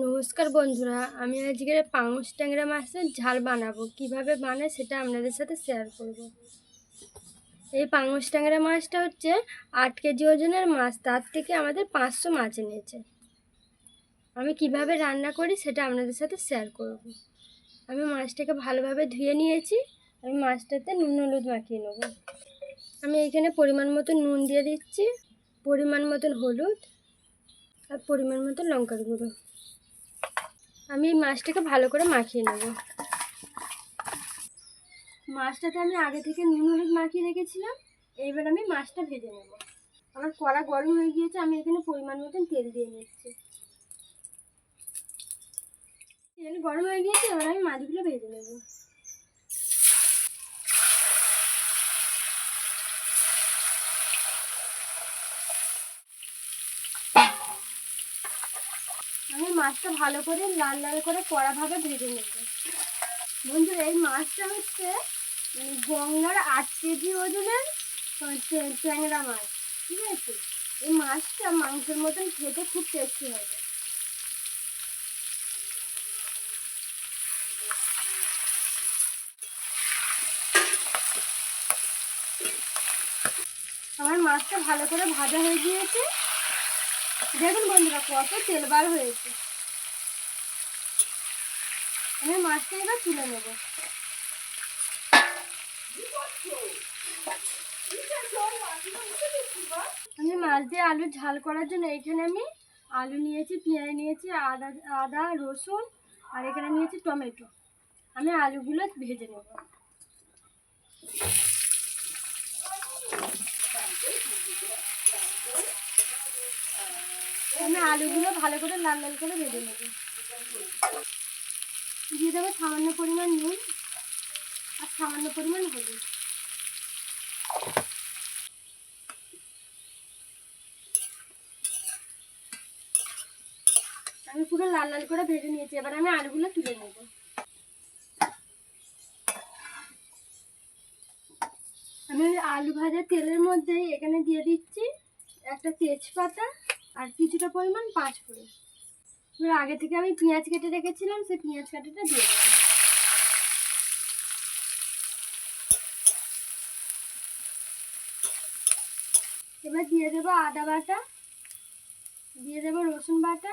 নমস্কার বন্ধুরা, আমি আজকে পাঙস ট্যাংরা মাছের ঝাল বানাবো কীভাবে বানায় সেটা আপনাদের সাথে শেয়ার করব। এই পাঙস ট্যাংরা মাছটা হচ্ছে আট কেজি ওজনের মাছ, তার থেকে আমাদের পাঁচশো মাছ এনেছে আমি কীভাবে রান্না করি সেটা আপনাদের সাথে শেয়ার করব। আমি মাছটাকে ভালোভাবে ধুয়ে নিয়েছি, আমি মাছটাতে নুন হলুদ মাখিয়ে নেব আমি এখানে পরিমাণ মতো নুন দিয়ে দিচ্ছি, পরিমাণ মতন হলুদ আর পরিমাণ মতো লঙ্কার গুঁড়ো আমি এই মাছটাকে ভালো করে মাখিয়ে নেব। মাছটাতে আমি আগে থেকে নুন হলুদ মাখিয়ে রেখেছিলাম এইবার আমি মাছটা ভেজে নেব। আমার কড়া গরম হয়ে গিয়েছে, আমি এখানে পরিমাণ মতন তেল দিয়ে নিচ্ছি। তেল গরম হয়ে গিয়েছে, এবার আমি মাছগুলো ভেজে নেব। আমি মাছটা ভালো করে লাল লাল করে কড়াভাবে ভেজে নেব। বন্ধুরা, এই মাছটা হচ্ছে মানে গঙ্গার আট কেজি ওজনের ট্যাংরা মাছ, ঠিক আছে? এই মাছটা মাংসের মতন খেতে খুব টেস্টি হবে। আমার মাছটা ভালো করে ভাজা হয়ে গিয়েছে। দেখুন বন্ধুরা, কত তেল বার হয়েছে। আমি মাছটা এবার তুলে নেব। আমি মাছ দিয়ে আলু ঝাল করার জন্য এখানে আমি আলু নিয়েছি, পেঁয়াজ নিয়েছি, আদা আদা, রসুন, আর এখানে নিয়েছি টমেটো। আমি আলুগুলো ভেজে নেব। আলুগুলো ভালো করে লাল লাল করে ভেজে নেব। দিয়ে দেবো সামান্য পরিমাণ নুন আর সামান্য পরিমাণ হলুদ। আমি পুরো লাল লাল করে ভেজে নিয়েছি, এবার আমি আলুগুলো তুলে নেব। আমি আলু ভাজা তেলের মধ্যে এখানে দিয়ে দিচ্ছি একটা তেজপাতা আর কিছুটা পরিমাণ পাঁচ ফোড়ন। এবার আগে থেকে আমি পেঁয়াজ কেটে রেখেছিলাম, সেই পেঁয়াজ কাটাটা দিয়ে দেবো। এবার দিয়ে দেবো আদা বাটা, দিয়ে দেবো রসুন বাটা।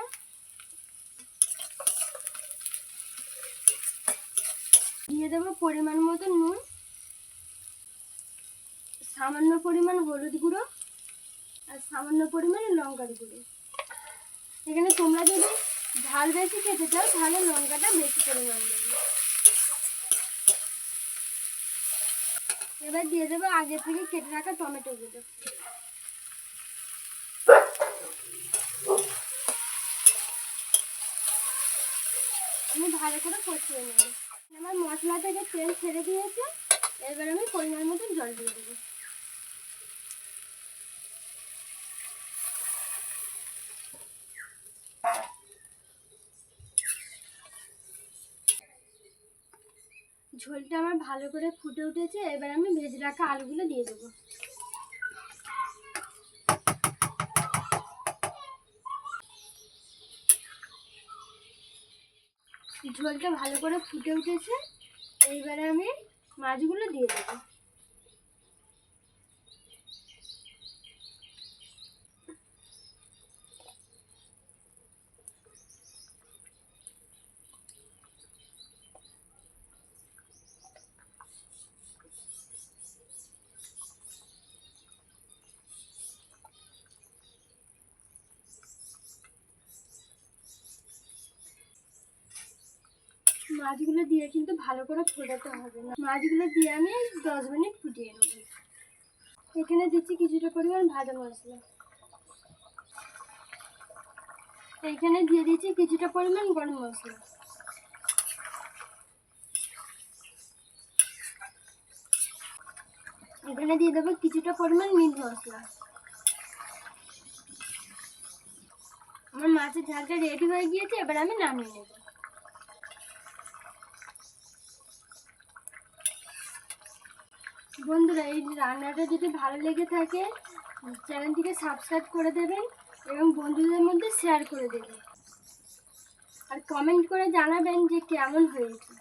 দিয়ে দেবো পরিমাণ মতো নুন, সামান্য পরিমাণ হলুদ গুঁড়ো। আর সামান্য পরিমাণে লঙ্কার গুঁড়ো। এখানে তোমরা যদি ঝাল বেশি খেতে চাও, তাহলে লঙ্কাটা বেশি পরিমাণ দেবে। এবার দিয়ে দেবো আগে থেকে কেটে রাখা টমেটোগুলো। আমি ভালো করে কষিয়ে নেব। আমার মশলা থেকে তেল ছেড়ে দিয়েছে। এবার আমি পরিমাণ মতো জল দিয়ে দেবো। ঝোলটা আমার ভালো করে ফুটে উঠেছে, এবার আমি ভেজে রাখা আলুগুলো দিয়ে দেবো। ঝোলটা ভালো করে ফুটে উঠেছে, এইবারে আমি মাছগুলো দিয়ে দেবো। মাছগুলো দিয়ে কিন্তু ভালো করে ফোটাতে হবে না। মাছগুলো দিয়ে আমি দশ মিনিট ফুটিয়ে নেব। এখানে দিচ্ছি কিছুটা পরিমাণ ভাজা মশলা। এখানে দিয়ে দিচ্ছি কিছুটা পরিমাণ গরম মশলা। এখানে দিয়ে দেবো কিছুটা পরিমাণ মিট মশলা। আমার মাছের ঝালটা রেডি হয়ে গিয়েছে, এবার আমি নামিয়ে নেব। বন্ধুরা, এই রান্নাটা যদি ভালো লেগে থাকে, চ্যানেলটিকে সাবস্ক্রাইব করে দেবেন এবং বন্ধুদের মধ্যে শেয়ার করে দেবেন। আর কমেন্ট করে জানাবেন যে কেমন হয়েছে।